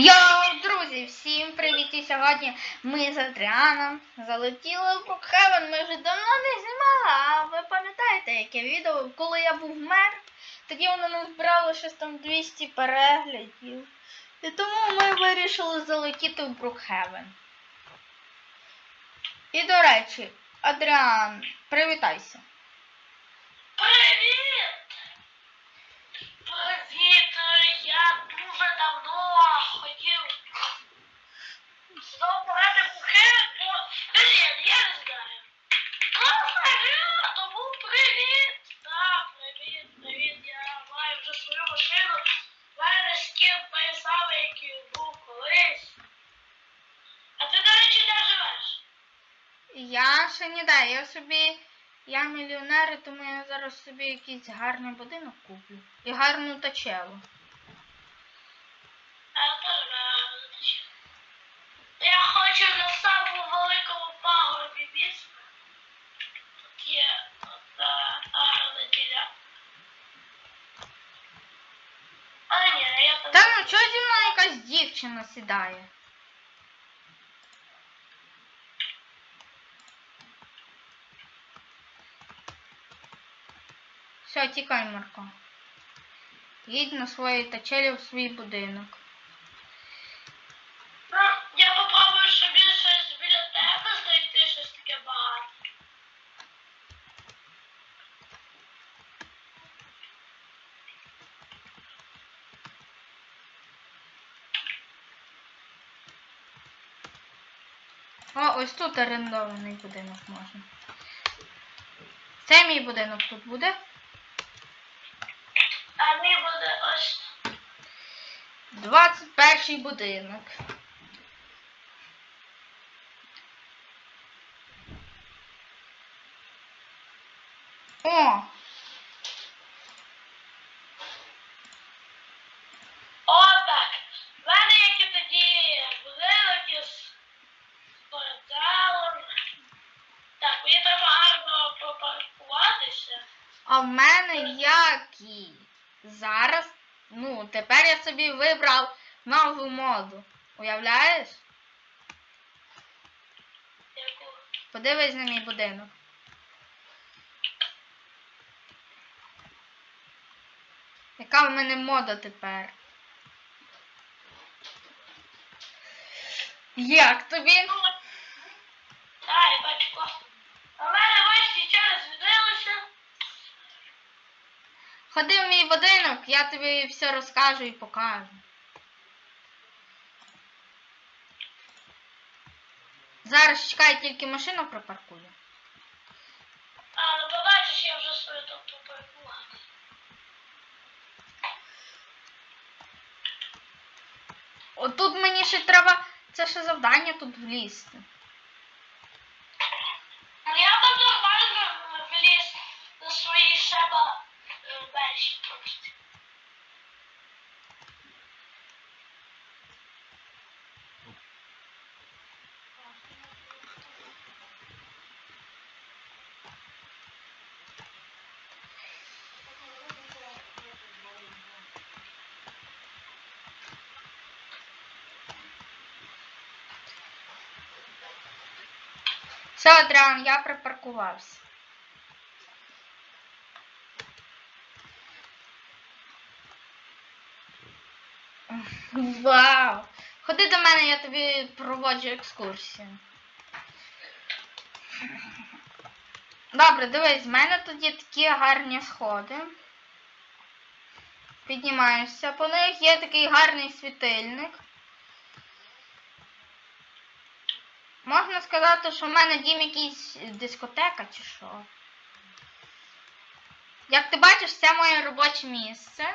Йоу, друзі, всім привіт! І сьогодні ми з Адріаном залетіли в Брукхевен. Ми вже давно не знімали, а ви пам'ятаєте, яке відео, коли я був мер, тоді воно не збирало щось там 200 переглядів. І тому ми вирішили залетіти в Брукхевен. І до речі, Адріан, привітайся. Привіт! Привіт! Я дуже давно хотів знову в хокей, бо блін, я не знаю. Класна гра, тому привіт! Так, привіт, привіт, я маю вже свою машину. Мене скін той самий, який був колись. А ти, до речі, де живеш? Я ще ніде, я собі. Я мільйонер, тому я зараз собі якийсь гарний будинок куплю. І гарну тачелу. Пагорбі міста. Тут є одна гарна діля. А ні, я там. Та ну чого зі мною якась дівчина сідає? Все, тікай, Марко. Їдь на своїй тачелі в свій будинок. Багато. О, ось тут орендований будинок можна. Це мій будинок тут буде. А мій буде ось. 21 будинок. О, О, так. В мене як і тоді будинок із спортзалом. Так, мені треба гарно попаркуватися. а в мене які? Зараз, ну, тепер я собі вибрав нову моду. Уявляєш? Подивись на мій будинок. Яка в мене мода тепер? Як тобі? Так, я класно. Мене ось нічого не змінилося. Ходи в мій будинок, я тобі все розкажу і покажу. Зараз чекай, тільки машину припаркую. А, ну побачиш, я вже свою там попаркував. Отут мені ще треба. Це ще завдання тут влізти. Ну я там нормально вліз на свої шеба просто. Все, Адріан, я припаркувався. Вау! Ходи до мене, я тобі проводжу екскурсію. Добре, дивись, в мене тут такі гарні сходи. Піднімаєшся по них, є такий гарний світильник. Можна сказати, що в мене дім якийсь дискотека чи що. Як ти бачиш, це моє робоче місце.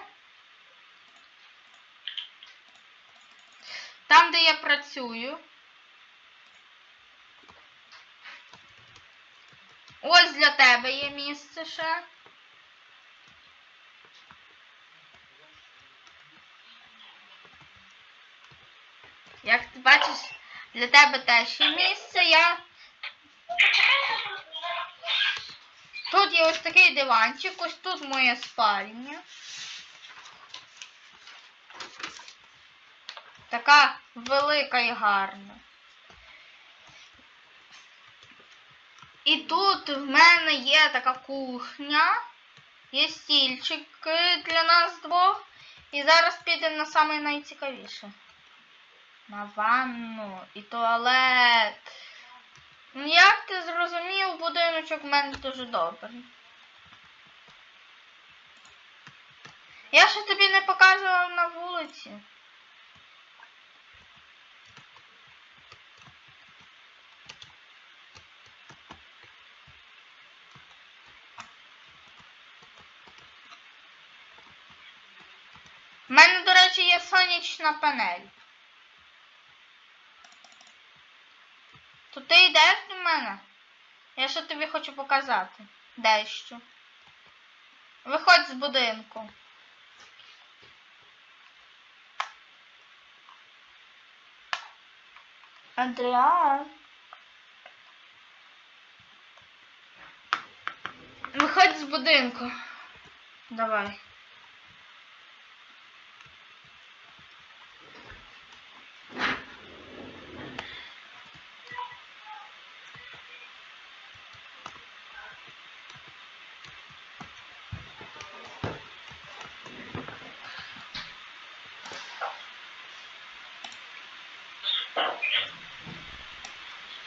Там, де я працюю. Ось для тебе є місце ще. Як ти бачиш, для тебе теж є місце. Я Тут є ось такий диванчик, ось тут моє спальня. Така велика і гарна. І тут в мене є така кухня, є стільчики для нас двох. І зараз підемо на саме найцікавіше. На ванну і туалет. Ну, Як ти зрозумів, будиночок в мене дуже добрий. Я ще тобі не показував на вулиці. У мене, до речі, є сонячна панель. То ти йдеш до мене? Я ще тобі хочу показати дещо. Виходь з будинку. Андріан. Виходь з будинку. Давай.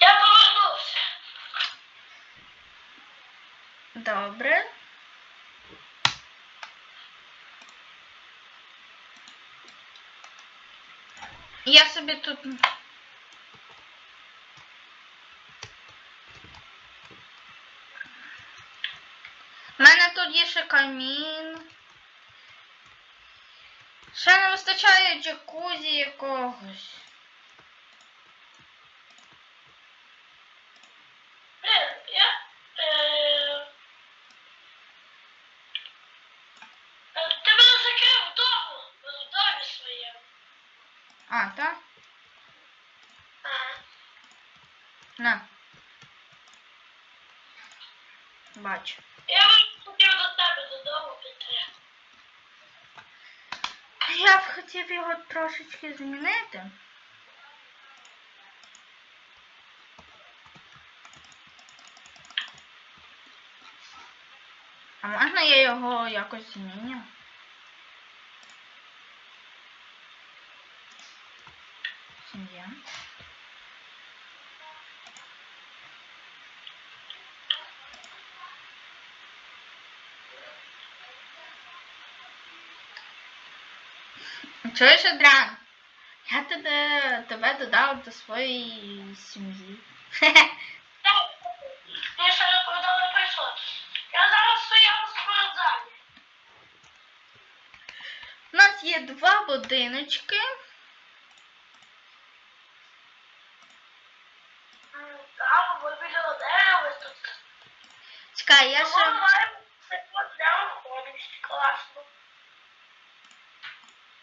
Я повернувся. Добре. Я собі тут. У мене тут є ще камін. Ще не вистачає джакузі якогось. Блін, я. Е... е, Ти мене закрив вдома, в домі своєму. А, так? Ага. На. Бачу. Я хотів до тебе додому піти. Я б хотів його трошечки змінити. А можна я його якось зміню? Сім'я. Чуєш, Адран? Я тебе, тебе додав до своєї сім'ї. Так, ще не подали прийшло. Я зараз в спортзалі. У нас є два будиночки. Там ми біля дерева тут. Чекай, я Ми ще. маємо це для виходить. Класно.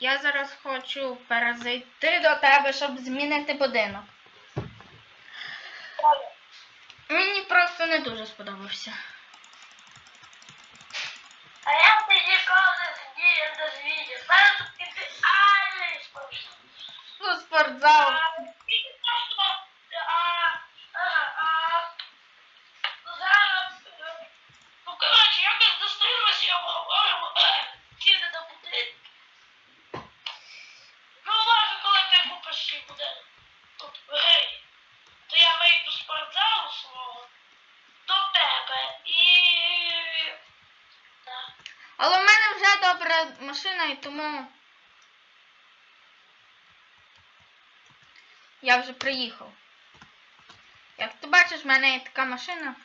Я зараз хочу перезайти до тебе, щоб змінити будинок. Мені просто не дуже сподобався. А я ти ніколи не дозвідів. звідів. Зараз тут ідеальний спортзал. Ну, спортзал. А, і просто, а, а, а, зараз, е, ну, коротше, якось зустрілися і обговоримо е, ціни на будинок. Ну, може, коли ти купиш свій будинок тут в грі, то я вийду з спортзалу свого до тебе і... Так. Але в мене машина, і тому я вже приїхав. Як ти бачиш, в мене є така машина.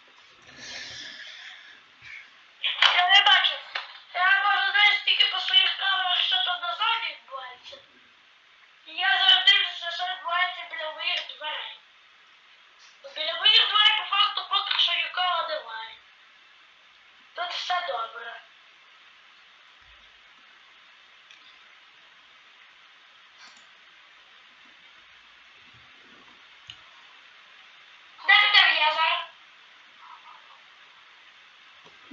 Я не бачу. Я можу десь тільки по своїх камерах, що тут на зоні відбувається. І я зараз дивлюся, що відбувається біля моїх дверей. Біля моїх дверей по факту поки що нікого немає. Тут все добре.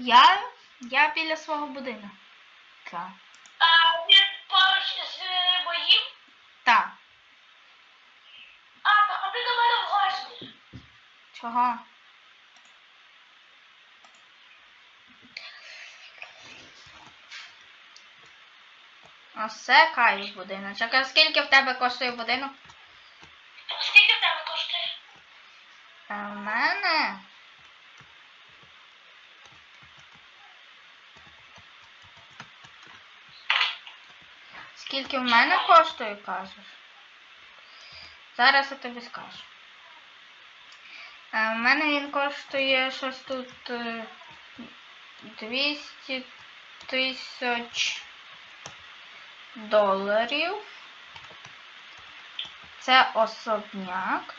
Я Я біля свого будинку. Так. А він поруч з моїм? Так. А, так а ти до мене в гості. Чого? Оце кайф будинок? А скільки в тебе коштує будинок? Скільки в мене коштує, кажеш? Зараз я тобі скажу. У мене він коштує щось тут е, 200 тисяч доларів. Це особняк.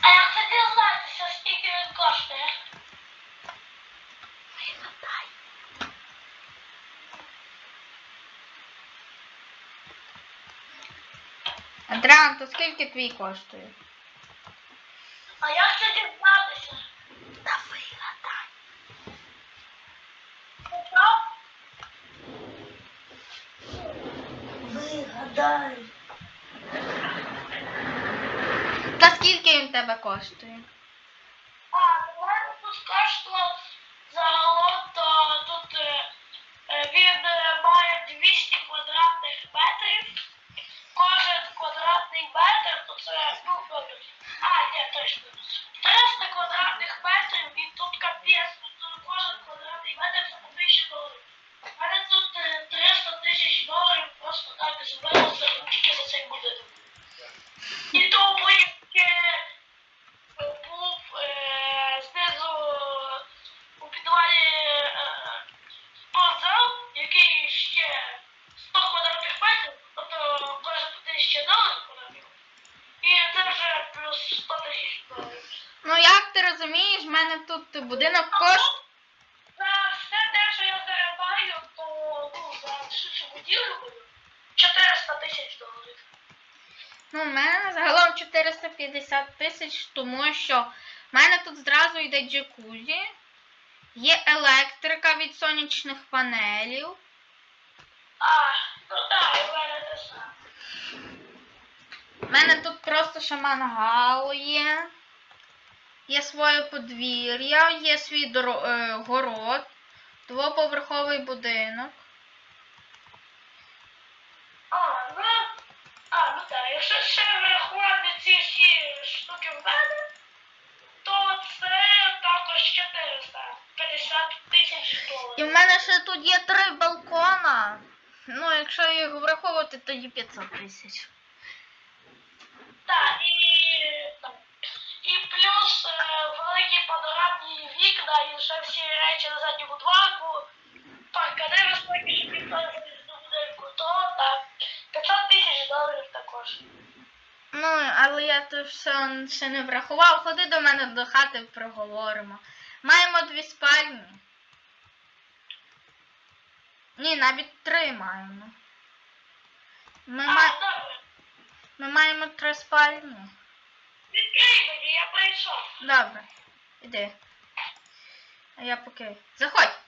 А як це дізнатися, скільки він коштує? Андріан, то скільки твій коштує? А як це дізнатися? Та вигадай. Що? Вигадай. Та скільки він тебе коштує? А, у мене тут коштував загалом, то тут е, е, він е, має 200 квадратних метрів. Кожен квадратний метр, то це, ну, добре. А, ні, точно. 300 квадратних метрів, і тут капець, тут кожен квадратний метр це по 1000 доларів. У мене тут е, 300 тисяч доларів просто так збилося тільки за цей будинок. І тому яке був е, знизу у підвалі е, спортзал, який ще 100 квадратних метрів, тобто кожен по 1000 доларів квадратів. І це вже плюс 100 тисяч доларів. Ну як ти розумієш, в мене тут будинок. За все те, що я заробляю, то ну, за цю будівлю 400 тисяч доларів. Ну, в мене загалом 450 тисяч, тому що в мене тут зразу йде джакузі, є електрика від сонячних панелів. А, ну так, в мене те саме. В мене тут просто ще мангал є. Є своє подвір'я, є свій е, город, двоповерховий будинок. А, ну, а, ну так, якщо ще врахувати ці всі штуки в мене, то це також 450 тисяч І доларів. в мене ще тут є три балкона. Ну, якщо їх враховувати, тоді 500 тисяч. Так, плюс е, великі панорамні вікна і ще всі речі на задньому дворку, паркани високі, не заліз до будинку, то так, 500 тисяч доларів також. Ну, але я то все ще не врахував. Ходи до мене до хати проговоримо. Маємо дві спальні. Ні, навіть три маємо. Ми, А, ма... Ми маємо три спальні. Відкрий мені, я прийшов. Добре, іди. А я поки. Заходь!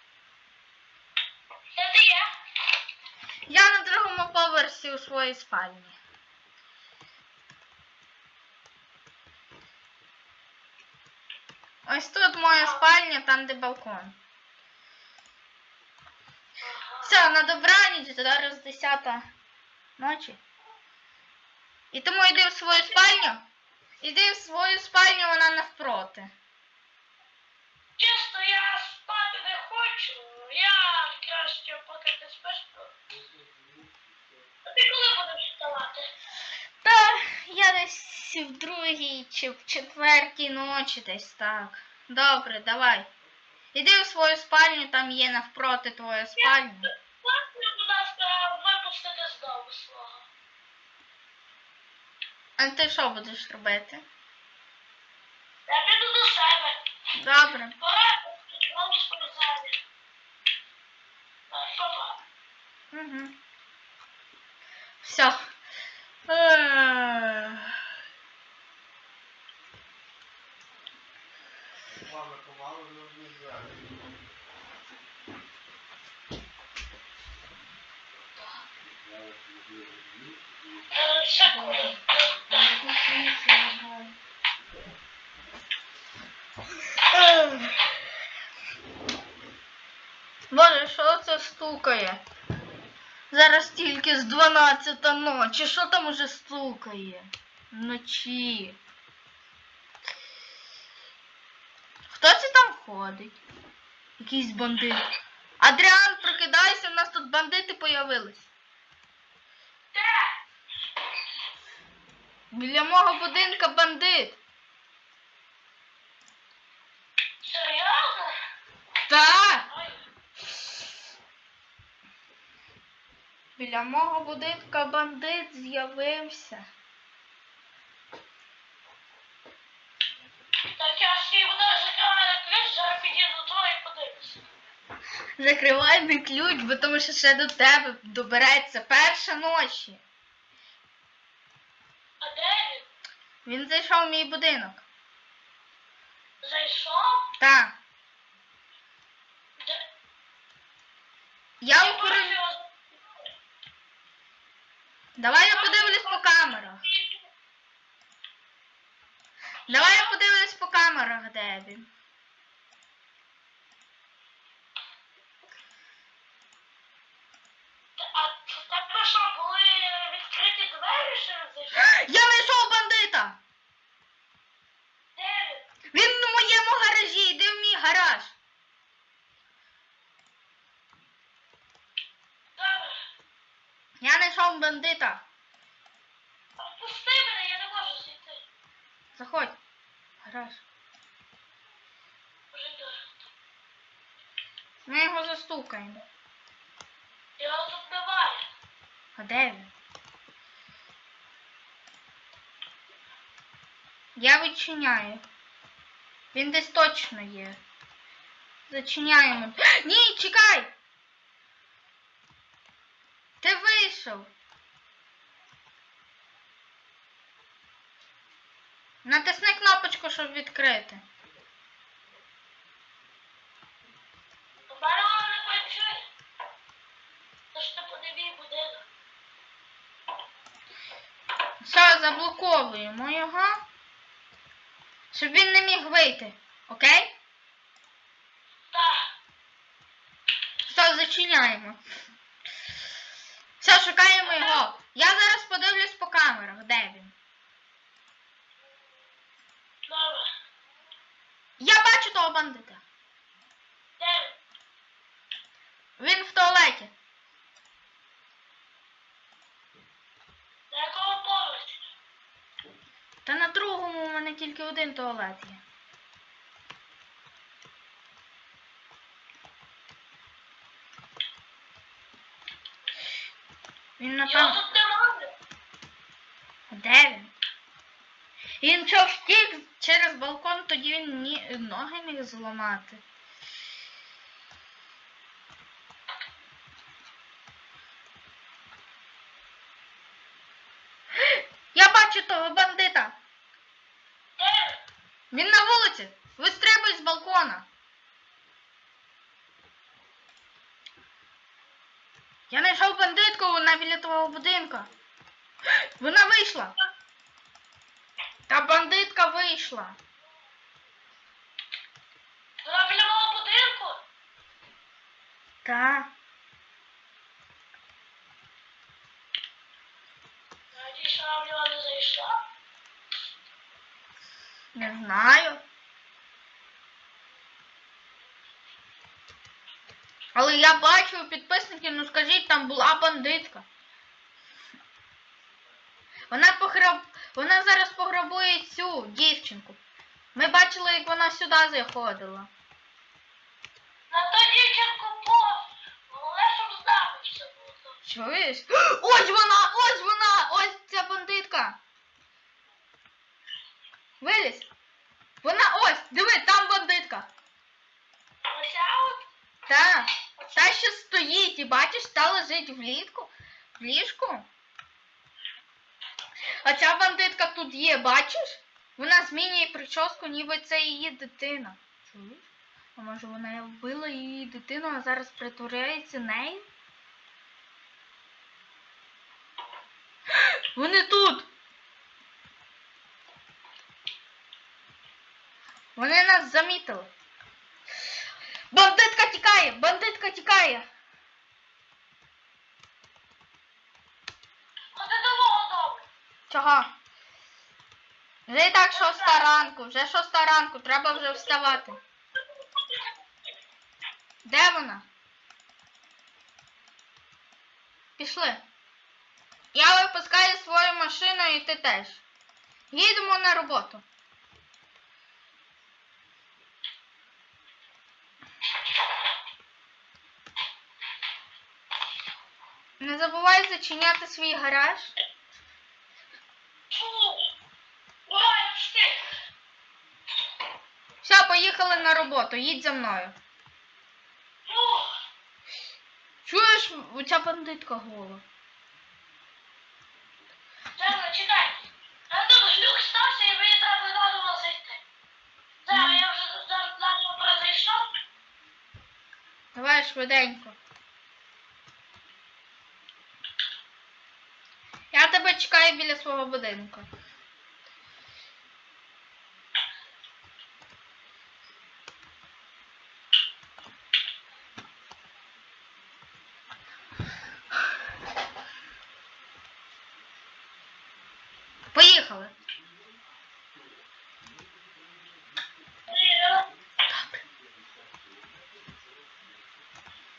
Де ти є? Я на другому поверсі у своїй спальні. Ось тут моя спальня, там де балкон. Все, на добраніч, зараз 10 ночі. І тому йди в свою спальню. Іди в свою спальню, вона навпроти. Чесно, я спати не хочу. Я краще поки ти спиш. А ти коли будеш вставати? Та я десь в другій чи в четвертій ночі десь так. Добре, давай. Іди в свою спальню, там є навпроти твоя спальня. Можна, будь ласка, випустити з дому свого. А ти що будеш робити? Я піду до себе. Добре. Угу. Все. Ех. Ладно, помалу не знаю. Я секунд. Боже, що це стукає? З 12 ночі. Що там уже стукає? Вночі. Хто це там ходить? Якийсь бандит. Адріан, прокидайся, у нас тут бандити появились. Біля мого будинка бандит. Серйозно? Так. Біля мого будинка бандит з'явився. Так я всі буду закривати на ключ, зараз підійду до того і подивлюся. Закривай мій ключ, бо тому що ще до тебе добереться перша ночі. А де він? Він зайшов в мій будинок. Зайшов? Так. Де? Я Я його. Давай я подивлюсь по камерах. Давай я подивлюсь по камерах, де він. А в про що, були відкриті двері, що розійшли? Я знайшов бандита! Де він? Він в моєму гаражі, йди в мій гараж. Добре. Я знайшов бандита. Впусти мене, я не можу зійти. Заходь. Гараж. Вже йду. Ми його застукаємо. Його тут немає. А де він? Я відчиняю. Він десь точно є. Зачиняємо. Ні, чекай! Ти вийшов. Натисни кнопочку, щоб відкрити. Воно не працює. Тож ти подивій будинок. Все, заблоковуємо його. Щоб він не міг вийти. Окей? Так. Все, зачиняємо. Все, шукаємо його. Я зараз подивлюсь по камерах, де він. Я бачу того бандита. Де він? Він в туалеті. На якому поверсі? Та на другому у мене тільки один туалет є. Він Його Я тут немає. Де він? Він що втік через балкон, тоді він ні... ноги міг зламати. Я бачу того бандита. Де він? Він на вулиці. Вистрибуй з балкона. Я знайшов бандитку, вона біля твого будинка. Вона вийшла. Та бандитка вийшла. Вона біля мого будинку? Та. Надіюсь, що вона в нього не зайшла. Не знаю. Але я бачу підписники, ну скажіть, там була бандитка. Вона пограб... Вона зараз пограбує цю дівчинку. Ми бачили, як вона сюди заходила. На ту дівчинку щоб все було. Чуєш? Ось вона! Ось вона! Ось ця бандитка! Вилізь! Вона ось! Диви, там бандитка! Ося от? Та, та що стоїть, і бачиш, та лежить в літку, в ліжку. А ця бандитка тут є, бачиш? Вона змінює прическу, ніби це її дитина. Чуєш? А може вона вбила її дитину, а зараз притворяється нею? Вони тут. Вони нас замітили. Бандитка тікає! Бандитка тікає! А ти того готовий? Чого? Вже і так шоста ранку, вже шоста ранку, треба вже вставати. Де вона? Пішли. Я випускаю свою машину і ти теж. Їдемо на роботу. Не забувай зачиняти свій гараж. Все, поїхали на роботу, їдь за мною. Ну, Чуєш, оця бандитка гола. Джерна, чекай. А тут глюк стався і мені треба заново зайти. Зараз я вже за- заново. Давай швиденько. Чекаю біля свого будинку. Поїхали.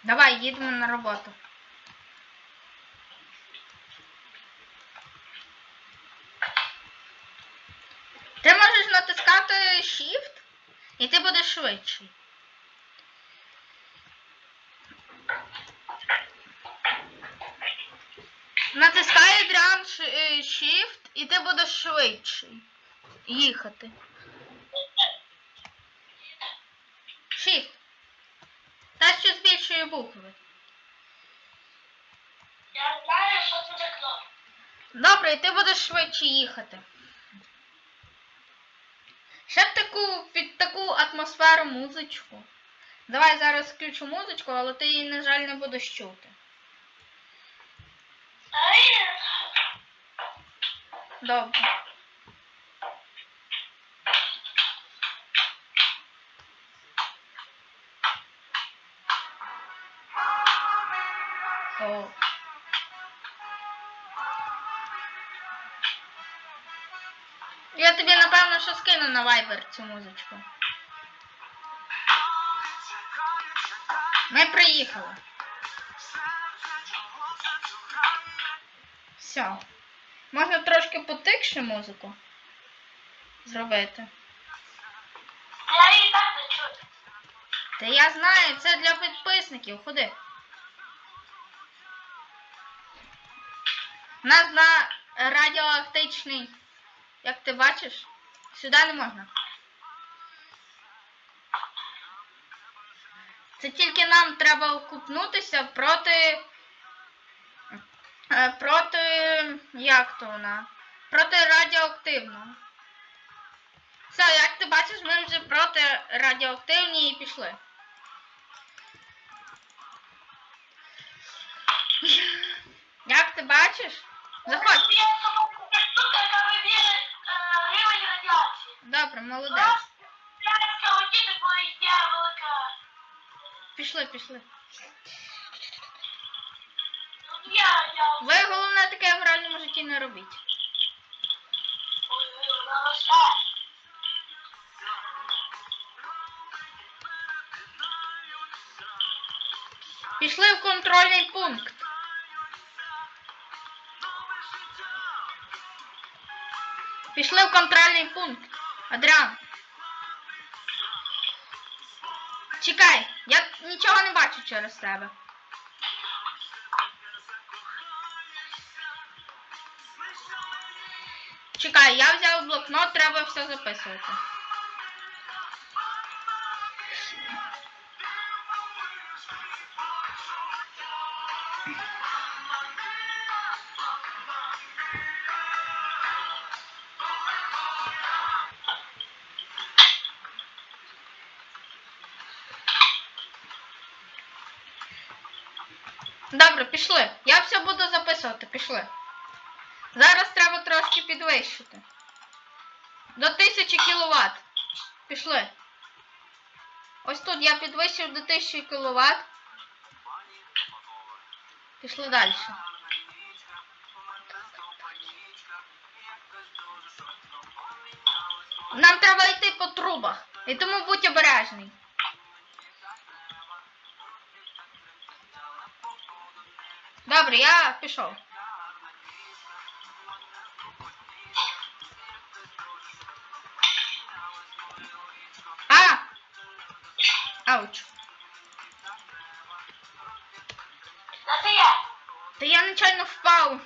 Давай, їдемо на роботу. Ти можеш натискати Shift і швидший. Натискай Ш- е, Shift і ти будеш швидший. Їхати. Shift. Та що з більшої букви. Я знаю, що це за кнопка. Добре, і ти будеш швидше їхати. Ще б таку під таку атмосферу музичку. Давай зараз включу музичку, але ти її, на жаль, не будеш чути. Добре. О. Я тобі напевно що скину на Viber цю музичку. Ми приїхали. Все. Можна трошки потикше музику зробити. Я її так не чую. Та я знаю, це для підписників. Ходи. У нас на радіоактичний, як ти бачиш, сюди не можна. Це тільки нам треба окупнутися проти. е, Проти. Як то вона? Проти радіоактивного. Все, як ти бачиш, ми вже проти радіоактивні і пішли. Як ти бачиш? Заходь. Е, рівень радіації. Добре, молодець. Раз, п'ять я велика. Пішли, пішли. Я, я. Ви головне таке в реальному житті не робіть. Пішли в контрольний пункт. Пішли в контрольний пункт. Адріан. Чекай, я нічого не бачу через тебе. Чекай, я взяв блокнот, треба все записувати. Добре, пішли. Я все буду записувати, пішли. Зараз треба трошки підвищити. До 1000 кВт. Пішли. Ось тут я підвищив до 1000 кВт. Пішли далі. Нам треба йти по трубах. І тому будь обережний. Добре, я пішов. А! Ауч. Та це я. Та я нечайно впав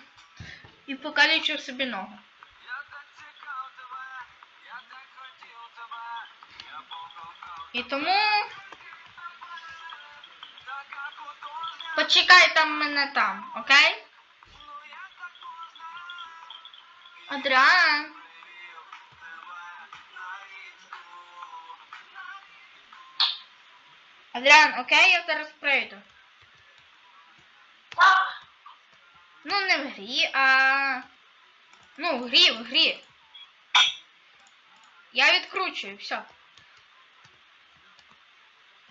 і покалічив собі ногу. І тому почекай там мене там, окей? Адріан. Адріан, окей, я зараз прийду. Ну, не в грі, а. Ну, в грі, в грі. Я відкручую, все.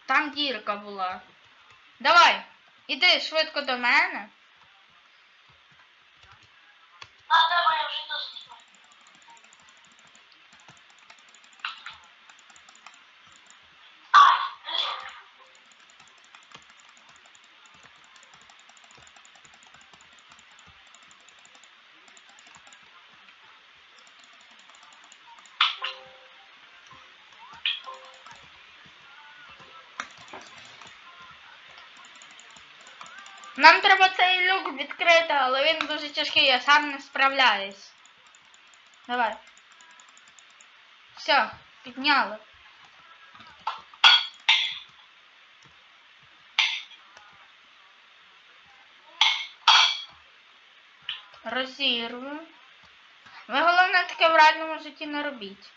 Там дірка була. Давай, іди швидко до мене. А, давай, Нам треба цей люк відкрити, але він дуже тяжкий, я сам не справляюсь. Давай. Все, підняли. Розірву. Ви головне таке в реальному житті не робіть.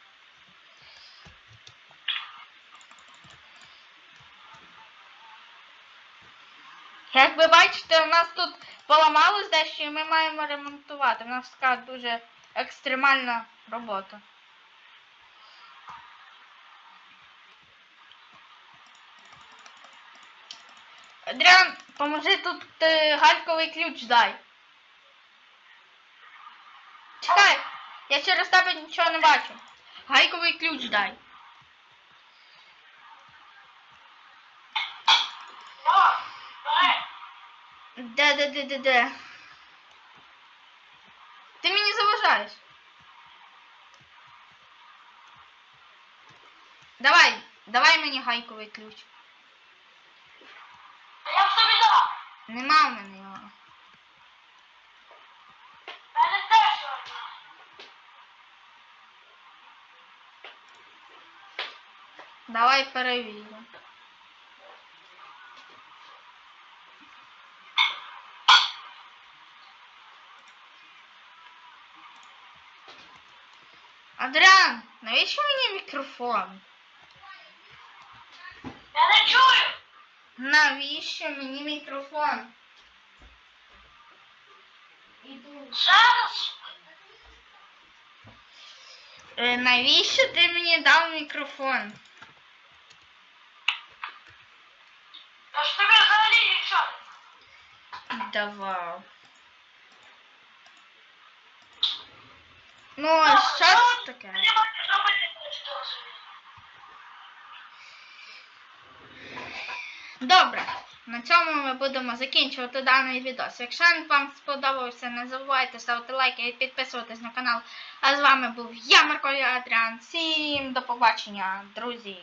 Як ви бачите, у нас тут поламалось дещо і ми маємо ремонтувати. У нас така дуже екстремальна робота. Адріан, поможи тут е, гальковий ключ дай. Чекай, я через тебе нічого не бачу. Гайковий ключ дай. О, давай. Де, де, де, де, де? Ти мені заважаєш. Давай, давай мені гайковий ключ. Я в тобі дав. Нема в мене його. Мене теж одна. Давай перевіримо. Адріан, навіщо мені мікрофон? Я не чую. Навіщо мені мікрофон? Іду. Зараз. Е, навіщо ти мені дав мікрофон? Я ж тобі взагалі нічого. не дав. Давав. Ну, а що це таке? Що розумієш. Добре, на цьому ми будемо закінчувати даний відос. Якщо вам сподобався, не забувайте ставити лайки і підписуватись на канал. А з вами був я, Марко Адріан. Всім до побачення, друзі!